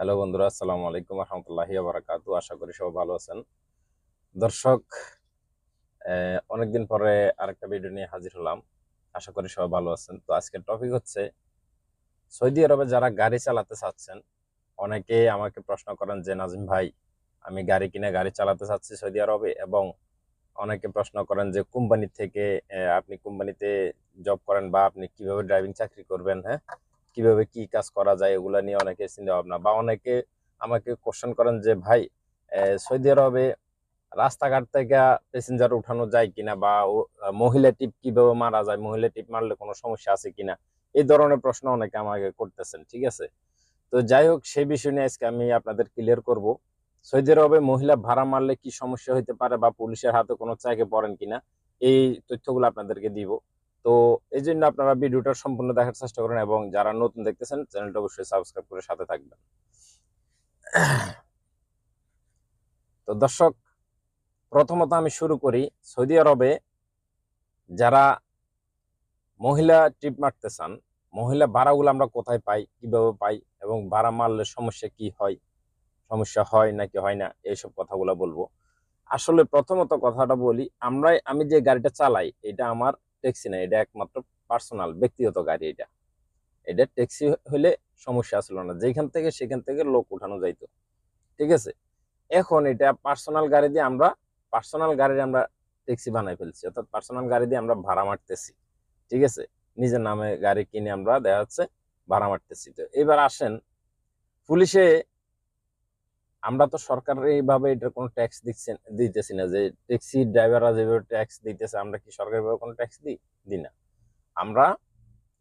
Hello বন্ধুরা, আসসালামু আলাইকুম রহমতুল্লাহি বারাকাতু আশা করি সবাই ভালো আছেন। দর্শক অনেকদিন পরে আরেকটা ভিডিও নিয়ে হাজির হলাম। আশা করি সবাই ভালো আছেন। তো আজকের টপিক হচ্ছে, সৌদি আরবে যারা গাড়ি চালাতে চাচ্ছেন অনেকে আমাকে প্রশ্ন করেন যে, নাজিম ভাই, আমি গাড়ি কিনে গাড়ি চালাতে চাচ্ছি সৌদি আরবে? এবং অনেকে প্রশ্ন করেন যে, কোম্পানি থেকে আপনি কোম্পানিতে জব করেন বা আপনি কীভাবে ড্রাইভিং চাকরি করবেন? হ্যাঁ? কীভাবে কি কাজ করা যায় এগুলা নিয়ে অনেকে চিন্তা ভাবনা বা অনেকে আমাকে কোশ্চেন করেন যে, ভাই সৌদি আরবে রাস্তাঘাট থেকে প্যাসেঞ্জার উঠানো যায় কিনা বা মহিলা টিপ কীভাবে মারা যায়? মহিলা টিপ মারলে কোনো সমস্যা আছে কিনা? এই ধরনের প্রশ্ন অনেকে আমাকে করতেছেন, ঠিক আছে? তো যাই হোক, সেই বিষয় নিয়ে আজকে আমি আপনাদের ক্লিয়ার করব। সৌদি আরবে মহিলা ভাড়া মারলে কি সমস্যা হতে পারে বা পুলিশের হাতে কোনো চাইকে পড়েন কিনা? এই তথ্যগুলো আপনাদেরকে দিব। তো এই জন্য আপনারা ভিডিওটা সম্পূর্ণ দেখার চেষ্টা করেন এবং যারা নতুন দেখতেছেন, চ্যানেলটা অবশ্যই সাবস্ক্রাইব করে সাথে থাকবেন। তো দর্শক, প্রথমত আমি শুরু করি সৌদি আরবে যারা মহিলা ট্রিপ মারতে চান, মহিলা ভাড়াগুলো আমরা কোথায় পাই, কীভাবে পাই এবং ভাড়া মারলে সমস্যা কি হয়, সমস্যা হয় নাকি হয় না, এইসব কথাগুলো বলব। আসলে প্রথমত কথাটা বলি, আমরাই, আমি যে গাড়িটা চালাই, এটা আমার ট্যাক্সি না, এটা একমাত্র পার্সোনাল ব্যক্তিগত গাড়ি এটা। এটা ট্যাক্সি হলে সমস্যা আসলো না, যেখান থেকে সেখান থেকে লোক উঠানো যাইতো। ঠিক আছে? এখন এটা পার্সোনাল গাড়ি দিয়ে আমরা পার্সোনাল গাড়ি আমরা ট্যাক্সি বানাই ফেলছি, অর্থাৎ পার্সোনাল গাড়ি দিয়ে আমরা ভাড়া মারতেছি। ঠিক আছে? নিজের নামে গাড়ি কিনে আমরা দেখা যাচ্ছে ভাড়া মারতেছি। তো এবার আসেন, পুলিশে আমরা তো সরকার এইভাবে এটার কোনো ট্যাক্স দিচ্ছেন, দিতেছি না। যে ট্যাক্সি ড্রাইভাররা যেভাবে ট্যাক্স দিতেছে, আমরা কি সরকারিভাবে কোনো ট্যাক্স দিই দিই না। আমরা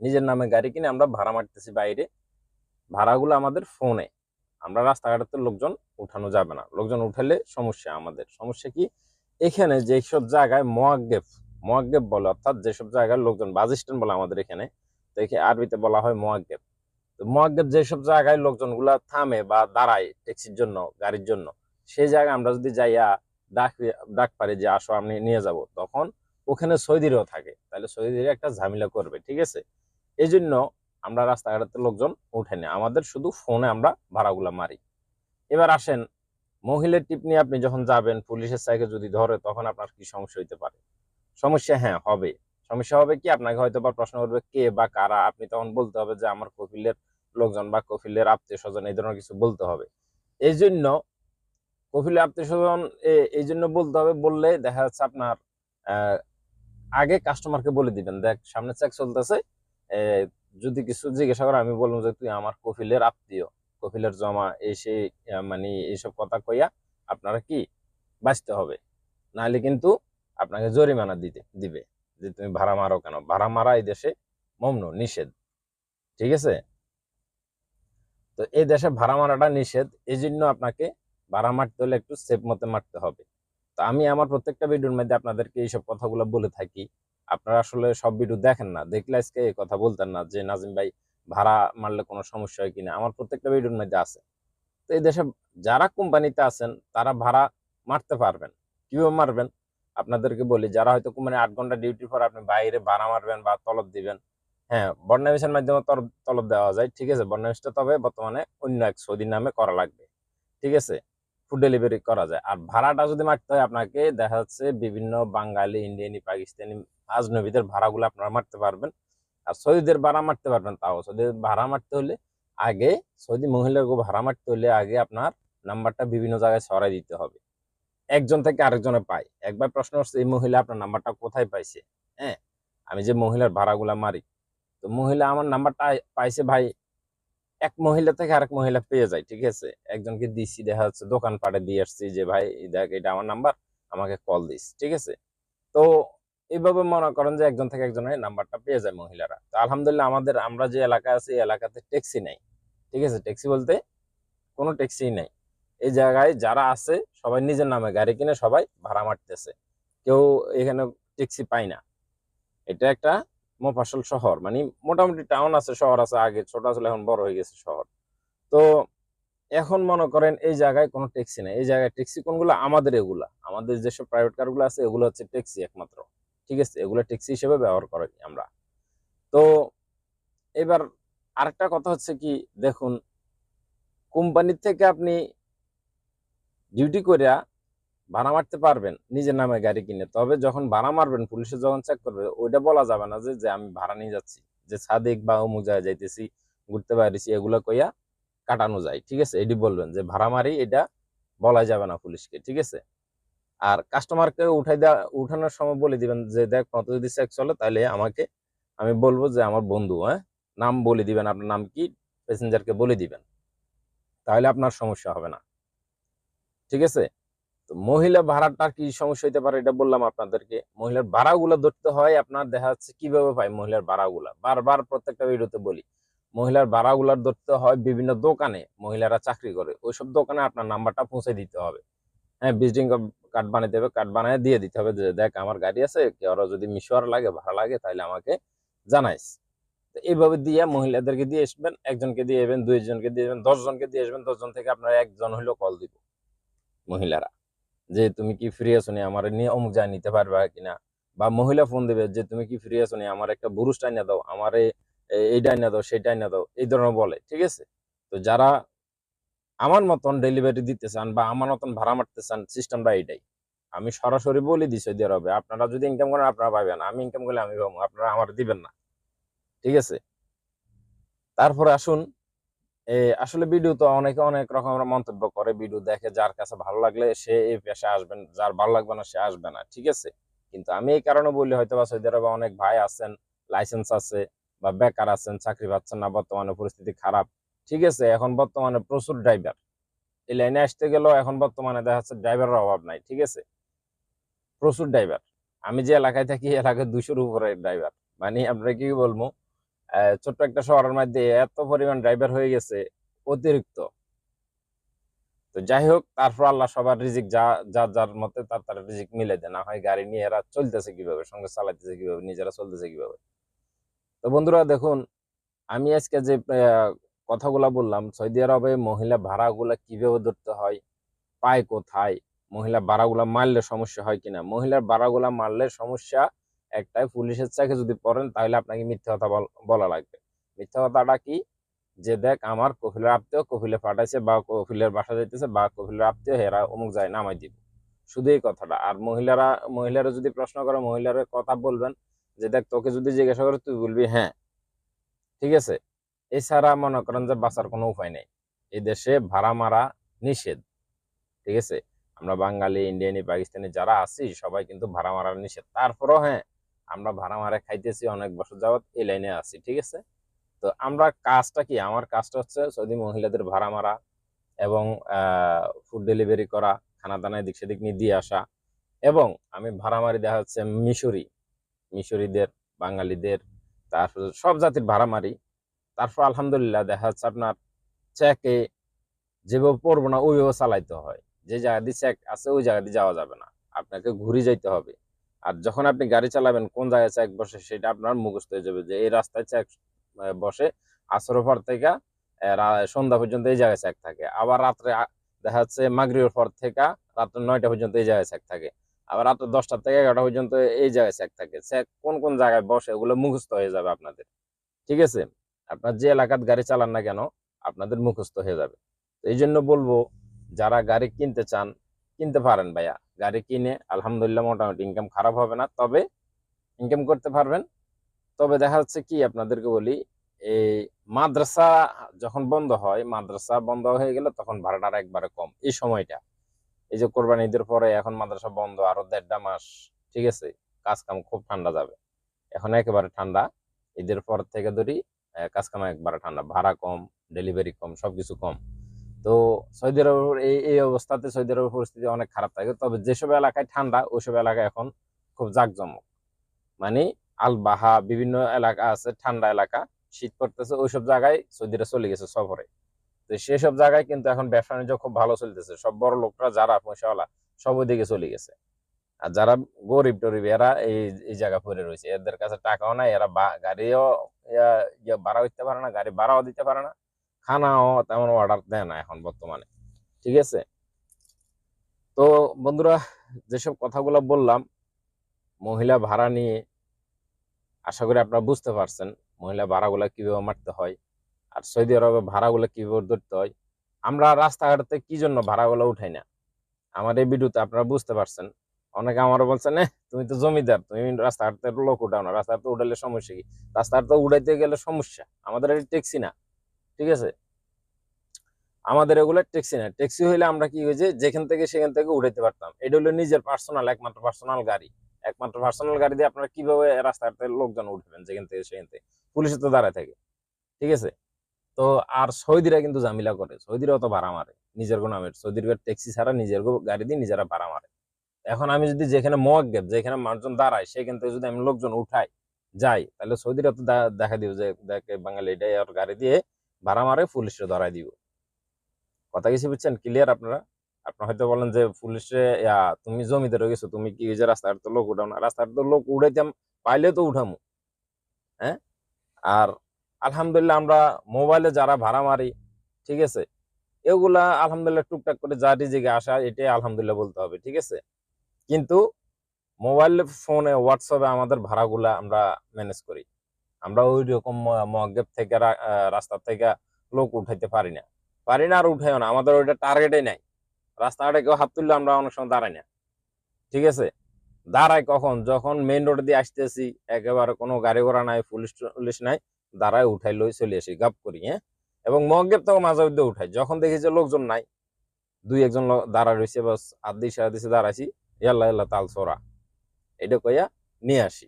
নিজের নামে গাড়ি কিনে আমরা ভাড়া মারতেছি বাইরে। ভাড়াগুলো আমাদের ফোনে আমরা রাস্তাঘাটে লোকজন উঠানো যাবে না। লোকজন উঠালে সমস্যা আমাদের। সমস্যা কি? এখানে যেসব জায়গায় মোয়াগ্গেফ মোয়াগ্গেফ বলে, অর্থাৎ যেসব জায়গায় লোকজন, বাস স্ট্যান্ড বলে আমাদের এখানে, তো এখানে আরবিতে বলা হয় মোয়াগ্গেফ তো যেসব জায়গায় লোকজনগুলা থামে বা দাঁড়ায় ট্যাক্সির জন্য, গাড়ির জন্য, সেই জায়গায় আমরা যদি যাইয়া ডাক ডাক পারি যে আসো আমি নিয়ে যাব, তখন ওখানে সৌদিরও থাকে। তাহলে সৌদির একটা ঝামেলা করবে, ঠিক আছে? এই জন্য আমরা রাস্তাঘাটে লোকজন উঠে না আমাদের শুধু ফোনে আমরা ভাড়াগুলো মারি। এবার আসেন, মহিলার টিপ নিয়ে আপনি যখন যাবেন, পুলিশের সাইকে যদি ধরে, তখন আপনার কি সমস্যা হইতে পারে? সমস্যা হ্যাঁ হবে। সমস্যা হবে কি? আপনাকে হয়তো বা প্রশ্ন করবে, কে বা কারা? আপনি তখন বলতে হবে যে, আমার কপিলের লোকজন বা কপিলের আত্মীয় স্বজন এই ধরনের কিছু বলতে হবে। এই জন্য কপিলের আত্মীয় স্বজন এই জন্য বলতে হবে, বললে দেখা যাচ্ছে আপনার আগে কাস্টমারকে বলে দিবেন, দেখ সামনে চেক চলতেছে যদি কিছু জিজ্ঞাসা করে আমি বলব যে, তুই আমার কপিলের আত্মীয় কপিলের জমা এই সেই মানে এইসব কথা কইয়া আপনারা কি বাঁচতে হবে? নাহলে কিন্তু আপনাকে জরিমানা দিতে, দিবে, যে তুমি ভাড়া মারো কেন? ভাড়া মারা এই দেশে মমন নিষেধ। ঠিক আছে? তো এই দেশে ভাড়া মারাটা নিষেধ এই জন্য আপনাকে ভাড়া মারতে হলে একটু সেফ মতে মারতে হবে। তো আমি আমার প্রত্যেকটা ভিডিওর মধ্যে আপনাদেরকে এইসব কথাগুলো বলে থাকি। আপনারা আসলে সব ভিডিও দেখেন না, দেখলে আজকে এই কথা বলতেন না যে, নাজিম ভাই, ভাড়া মারলে কোনো সমস্যা হয় কিনা? আমার প্রত্যেকটা ভিডিওর মধ্যে আছে। তো এই দেশে যারা কোম্পানিতে আছেন, তারা ভাড়া মারতে পারবেন। কীভাবে মারবেন? আপনাদেরকে বলি, যারা হয়তো কোম্পানি আট ঘণ্টা ডিউটি পর আপনি বাইরে ভাড়া মারবেন বা তলব দিবেন হ্যাঁ বর্ণামিশের মাধ্যমে তলব দেওয়া যায়। ঠিক আছে বর্ণামিশটা তবে বর্তমানে অন্য এক সৌদির নামে করা লাগবে। ঠিক আছে ফুড ডেলিভারি করা যায়। আর ভাড়াটা যদি মারতে হয়, আপনাকে দেখা যাচ্ছে বিভিন্ন বাঙালি, ইন্ডিয়ানি, পাকিস্তানি, আজনবীদের ভাড়াগুলো আপনারা মারতে পারবেন। আর সৌদিদের ভাড়া মারতে পারবেন তাও। সৌদিদের ভাড়া মারতে হলে আগে, সৌদি মহিলাকে ভাড়া মারতে হলে আগে আপনার নাম্বারটা বিভিন্ন জায়গায় ছড়াই দিতে হবে। একজন থেকে আরেকজনে পায়। একবার প্রশ্ন হচ্ছে এই মহিলা আপনার নাম্বারটা কোথায় পাইছে? হ্যাঁ আমি যে মহিলার ভাড়াগুলা মারি তো মহিলা আমার নাম্বারটা পাইছে ভাই, এক মহিলা থেকে আরেক মহিলা পেয়ে যায়, ঠিক আছে? একজনকে দিছি, দেখা যাচ্ছে দোকান পাটে দিয়ে আসছি যে, ভাই দেখ, এটা আমার নাম্বার আমাকে কল দিস। ঠিক আছে? তো এইভাবে মনে করেন যে, একজন থেকে একজনের নাম্বারটা পেয়ে যায় মহিলারা। তো আলহামদুলিল্লাহ আমাদের, আমরা যে এলাকা আছি, এই এলাকাতে ট্যাক্সি নেই। ঠিক আছে? ট্যাক্সি বলতে কোনো ট্যাক্সি নেই। এই জায়গায় যারা আছে, সবাই নিজের নামে গাড়ি কিনে সবাই ভাড়া মারতেছে। কেউ এখানে ট্যাক্সি পায় না। এটা একটা মফাসল শহর মানে মোটামুটি টাউন আছে, শহর আছে, আগে ছোট আসলে এখন বড় হয়ে গেছে শহর। তো এখন মনে করেন এই জায়গায় কোনো ট্যাক্সি নেই। এই জায়গায় ট্যাক্সি কোনগুলো? আমাদের এগুলা। আমাদের যেসব প্রাইভেট কারগুলো আছে, এগুলো হচ্ছে ট্যাক্সি একমাত্র। ঠিক আছে? এগুলো ট্যাক্সি হিসেবে ব্যবহার করি আমরা। তো এবার আরেকটা কথা হচ্ছে কি, দেখুন, কোম্পানির থেকে আপনি ডিউটি করিয়া ভাড়া মারতে পারবেন, নিজের নামে গাড়ি কিনে। তবে যখন ভাড়া মারবেন, পুলিশে যখন চেক করবে, ওইটা বলা যাবে না যে আমি ভাড়া নিয়ে যাচ্ছি, যে সাদেক বা অমুক জায়গায় যাইতেছি, ঘুরতে পারিছি এগুলো কইয়া কাটানো যায়। ঠিক আছে? এটি বলবেন যে, ভাড়া মারি, এটা বলা যাবে না পুলিশকে। ঠিক আছে? আর কাস্টমারকে উঠাই দেওয়া উঠানোর সময় বলে দিবেন যে, দেখ কত যদি চেক চলে তাহলে আমাকে, আমি বলব যে, আমার বন্ধু হ্যাঁ? নাম বলে দিবেন, আপনার নাম কি? প্যাসেঞ্জারকে বলে দিবেন। তাহলে আপনার সমস্যা হবে না। ঠিক আছে? মহিলা ভাড়াটার কি সমস্যা হইতে পারে এটা বললাম আপনাদেরকে। মহিলার ভাড়াগুলো ধরতে হয়, আপনার দেখা যাচ্ছে কীভাবে পাই মহিলার ভাড়াগুলা? বারবার প্রত্যেকটা ভিডিওতে বলি, মহিলার ভাড়াগুলার ধরতে হয় বিভিন্ন দোকানে, মহিলারা চাকরি করে, ওইসব দোকানে আপনার নাম্বারটা পৌঁছে দিতে হবে। হ্যাঁ ভিজিটিং কার্ড বানাইতে হবে কার্ড বানিয়ে দিয়ে দিতে হবে যে, দেখ, আমার গাড়ি আছে ওরা যদি মিশোয়ার লাগে, ভাড়া লাগে তাহলে আমাকে জানাইস। এইভাবে দিয়ে মহিলাদেরকে দিয়ে আসবেন, একজনকে দিয়ে আসবেন, দুইজনকে দিয়ে আসবেন, দশজনকে দিয়ে আসবেন, দশজন থেকে আপনার একজন হইলেও কল দিব মহিলারা। যে তুমি কি ফ্রি আছো নি আমার নিয়ে অমুক যায় নিতে পারবা কিনা? বা মহিলা ফোন দেবে যে, তুমি কি ফ্রি আছো নি আমার একটা বুরুষ টাইনা দাও, আমার এই ডাইনা দাও, সেই ডাইনা দাও, এই ধরনের বলে, ঠিক আছে? তো যারা আমার মতন ডেলিভারি দিতে চান বা আমার মতন ভাড়া মারতে চান সিস্টেমটা এইটাই। আমি সরাসরি বলে দিই সৌদি আরবে আপনারা যদি ইনকাম করেন, আপনারা পাবেন আমি ইনকাম করলে আমি পাবো, আপনারা আমার দিবেন না, ঠিক আছে? তারপরে আসুন আসলে ভিডিও তো অনেকে অনেক রকমের মন্তব্য করে, ভিডিও দেখে যার কাছে ভালো লাগলে সে এই পেশা আসবেন, যার ভালো লাগবে না সে আসবে না, ঠিক আছে? কিন্তু আমি এই কারণে বলি হয়তো বা সৌদি আরবে অনেক ভাই আছেন লাইসেন্স আছে বা বেকার আছেন, চাকরি পাচ্ছেন না, বর্তমানে পরিস্থিতি খারাপ, ঠিক আছে? এখন বর্তমানে প্রচুর ড্রাইভার এই লাইনে আসতে গেলেও এখন বর্তমানে দেখা যাচ্ছে ড্রাইভারের অভাব নাই, ঠিক আছে? প্রচুর ড্রাইভার আমি যে এলাকায় থাকি এলাকায় দুশোর উপরে ড্রাইভার মানে আপনারা কি বলব? ছোট্ট একটা শহরের মধ্যে এত পরিমাণ ড্রাইভার হয়ে গেছে, অতিরিক্ত। তো যাই হোক, তারপর আল্লাহ সবার রিজিক যা যার যার মতে তার তার রিজিক মিলে দেয়। না হয় গাড়ি নিয়ে এরা চলতেছে কীভাবে, সঙ্গে চালাইতেছে কীভাবে, নিজেরা চলতেছে কীভাবে। তো বন্ধুরা, দেখুন, আমি আজকে যে কথাগুলা বললাম, সৌদি আরবে মহিলা ভাড়াগুলা কীভাবে ধরতে হয়, পায় কোথায়, মহিলা ভাড়াগুলা মারলে সমস্যা হয় কিনা, মহিলার ভাড়াগুলা মারলে সমস্যা একটাই পুলিশের চাকে যদি পড়েন, তাহলে আপনাকে মিথ্যা কথা বল- লাগবে। মিথ্যা কথাটা কি? যে দেখ, আমার কফিলের আত্মীয় কফিলে পাঠাইছে বা কফিলের বাসা যাইতেছে বা কফিলের আত্মীয়, হেরা অমুক যায় নামাই দিব। শুধু এই কথাটা। আর মহিলারা মহিলারা যদি প্রশ্ন করে, মহিলারা কথা বলবেন যে দেখ, তোকে যদি জিজ্ঞাসা করে, তুই বলবি হ্যাঁ। ঠিক আছে? এছাড়া মনে করেন যে বাঁচার কোনো উপায় নেই। এই দেশে ভাড়া মারা নিষেধ। ঠিক আছে? আমরা বাঙালি, ইন্ডিয়ানি, পাকিস্তানি যারা আছি, সবাই কিন্তু ভাড়া মারা নিষেধ। তারপরও হ্যাঁ আমরা ভাড়া মারা খাইতেছি অনেক বছর যাবত এই লাইনে আছি, ঠিক আছে? তো আমরা কাজটা কি? আমার কাজটা হচ্ছে সৌদি মহিলাদের ভাড়া মারা এবং ফুড ডেলিভারি করা খানা দানা এদিক সেদিক নিয়ে দিয়ে আসা এবং আমি ভাড়া মারি দেখা যাচ্ছে মিশরি, মিশরিদের, বাঙালিদের, তারপর সব জাতির ভাড়া মারি। তারপর আলহামদুলিল্লাহ দেখা যাচ্ছে আপনার চেকে যেভাবে পড়ব না ওইভাবে চালাইতে হয়। যে জায়গা দিয়ে চেক আছে, ওই জায়গা দিয়ে যাওয়া যাবে না। আপনাকে ঘুরে যাইতে হবে। আর যখন আপনি গাড়ি চালাবেন, কোন জায়গায় চেক বসে সেটা আপনার মুখস্থ হয়ে যাবে যে এই রাস্তায় চেক বসে। আসরের পর থেকে সন্ধ্যা পর্যন্ত এই জায়গায় চেক থাকে। আবার রাত্রে দেখা যাচ্ছে মাগরিবের পর থেকে রাত্রে নয়টা পর্যন্ত এই জায়গায় চেক থাকে। আবার রাত্রে দশটা থেকে এগারোটা পর্যন্ত এই জায়গায় চেক থাকে। চেক কোন কোন জায়গায় বসে ওগুলো মুখস্থ হয়ে যাবে আপনাদের। ঠিক আছে? আপনার যে এলাকার গাড়ি চালান না কেন, আপনাদের মুখস্থ হয়ে যাবে। এই জন্য বলব, যারা গাড়ি কিনতে চান, কিনতে পারেন ভাইয়া। গাড়ি কিনে আলহামদুলিল্লাহ মোটামুটি ইনকাম খারাপ হবে না তবে ইনকাম করতে পারবেন। তবে দেখা যাচ্ছে কি আপনাদেরকে বলি এই মাদ্রাসা যখন বন্ধ হয় মাদ্রাসা বন্ধ হয়ে গেলে তখন ভাড়াটা আর একবারে কম। এই সময়টা। এই যে কোরবানি ঈদের পরে এখন মাদ্রাসা বন্ধ আরও দেড়টা মাস ঠিক আছে? কাজ কাম খুব ঠান্ডা যাবে। এখন একেবারে ঠান্ডা। ঈদের পর থেকে ধরি আহ, কাজ কাম একবারে ঠান্ডা। ভাড়া কম ডেলিভারি কম সবকিছু কম। তো সৌদি আরবের এই এই অবস্থাতে সৌদি আরবের পরিস্থিতি অনেক খারাপ থাকে। তবে যেসব এলাকায় ঠান্ডা, ওইসব এলাকায় এখন খুব জাঁকজমক। মানে আলবাহা, বিভিন্ন এলাকা আছে, ঠান্ডা এলাকা, শীত পড়তেছে, ওইসব জায়গায় সৌদিরা চলে গেছে সফরে। তো সেসব জায়গায় কিন্তু এখন ব্যবসা বাণিজ্য খুব ভালো চলতেছে। সব বড় লোকরা, যারা পয়সাওয়ালা সব ওইদিকে চলে গেছে। আর যারা গরিব টরিব, এরা এই এই জায়গা পড়ে রয়েছে। এদের কাছে টাকাও নাই, এরা গাড়িও ভাড়া দিতে পারে না, গাড়ি ভাড়াও দিতে পারে না। খানাও তেমন অর্ডার দেয় না এখন বর্তমানে ঠিক আছে? তো বন্ধুরা যেসব কথাগুলো বললাম মহিলা ভাড়া নিয়ে আশা করি আপনারা বুঝতে পারছেন মহিলা ভাড়াগুলো কীভাবে মারতে হয় আর সৌদি আরবে ভাড়াগুলো কীভাবে ধরতে হয়। আমরা রাস্তাঘাটে কি জন্য ভাড়াগুলো উঠাই না? আমার এই ভিডিওতে আপনারা বুঝতে পারছেন। অনেকে আমারও বলছেন "এহ, তুমি তো জমিদার তুমি রাস্তাঘাটে লোক উঠাও না রাস্তাঘাটে উঠালে সমস্যা কি? রাস্তাঘাটে উঠাইতে গেলে সমস্যা আমাদের এটা ট্যাক্সি না। ঠিক আছে? আমাদের এগুলো ট্যাক্সি না। ট্যাক্সি হইলে আমরা কি হয়েছে যেখান থেকে সেখান থেকে উঠাইতে পারতাম। এটা হলো নিজের পার্সোনাল একমাত্র পার্সোনাল গাড়ি। একমাত্র পার্সোনাল গাড়ি দিয়ে আপনারা কীভাবে রাস্তাঘাটে লোকজন উঠবেন যেখান থেকে সেখান থেকে? পুলিশে তো দাঁড়ায় থাকে। ঠিক আছে? তো আর সৌদিরা কিন্তু জামিলা করে। সৌদিরা অত ভাড়া মারে নিজের নামের। সৌদির ট্যাক্সি ছাড়া নিজের গাড়ি দিয়ে নিজেরা ভাড়া মারে। এখন আমি যদি যেখানে মোয়াগ্গেব যেখানে মানুষজন দাঁড়ায়, সেখান থেকে যদি আমি লোকজন উঠাই, যাই, তাহলে সৌদিরা তো দেখা দিব যে, দেখে বাঙালি এটাই আর গাড়ি দিয়ে ভাড়া মারে পুলিশে ধরাই দিব। কথা কিছু বুঝছেন? ক্লিয়ার আপনারা? আপনারা হয়তো বলেন যে পুলিশে তুমি জমিদার গেছো তুমি কি যে রাস্তার তো লোক উঠাও না? রাস্তার তো লোক উঠাইতাম, পাইলে তো উঠামু। হ্যাঁ? আর আলহামদুলিল্লাহ আমরা মোবাইলে যারা ভাড়া মারি, ঠিক আছে? এগুলা আলহামদুলিল্লাহ টুকটাক করে যা রিজিকে আসা, এটাই আলহামদুলিল্লাহ বলতে হবে, ঠিক আছে? কিন্তু মোবাইল, ফোনে, হোয়াটসঅ্যাপে আমাদের ভাড়াগুলা আমরা ম্যানেজ করি। আমরা ওই রকম মগেব থেকে রাস্তা থেকে লোক উঠাইতে পারি না। পারি না আর উঠাইও না, আমাদের ওইটা টার্গেটই নাই। রাস্তাঘাটে কেউ হাত তুললে আমরা অনেক সময় দাঁড়াই না। ঠিক আছে? দাঁড়াই কখন? যখন মেইন রোড দিয়ে আসতেছি, একেবারে কোনো গাড়ি ঘোড়া নাই, পুলিশ টুলিশ নাই দাঁড়ায় উঠাই লই চলে আসি, গাপ করি হ্যাঁ? এবং মগেব তো মাঝে মধ্যে উঠাই। যখন দেখি যে লোকজন নাই, দুই একজন দাঁড়া রয়েছে বাস আদি সারা দিছে দাঁড়াইছি, ইয়াল্লা ইয়াল্লা, তাল সোরা এটা কইয়া নিয়ে আসি।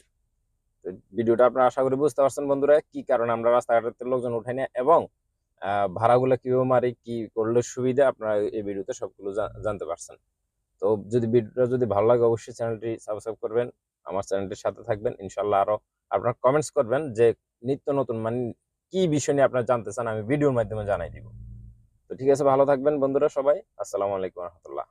ভিডিওটা আপনারা আশা করি বুঝতে পারছেন বন্ধুরা, কি কারণে আমরা রাস্তাঘাটের লোকজন উঠাই না এবং ভাড়াগুলো কীভাবে মারি, কি করলে সুবিধা, আপনারা এই ভিডিওতে সবগুলো জানতে পারছেন। তো যদি ভিডিওটা যদি ভালো লাগে, অবশ্যই চ্যানেলটি সাবস্ক্রাইব করবেন, আমার চ্যানেলটির সাথে থাকবেন, ইনশাল্লাহ আরও আপনারা কমেন্টস করবেন যে, নিত্য নতুন মানে কি বিষয় নিয়ে আপনারা জানতে চান, আমি ভিডিওর মাধ্যমে জানাই দিব। তো ঠিক আছে, ভালো থাকবেন বন্ধুরা সবাই, আসসালামু আলাইকুম রহমতুল্লাহ।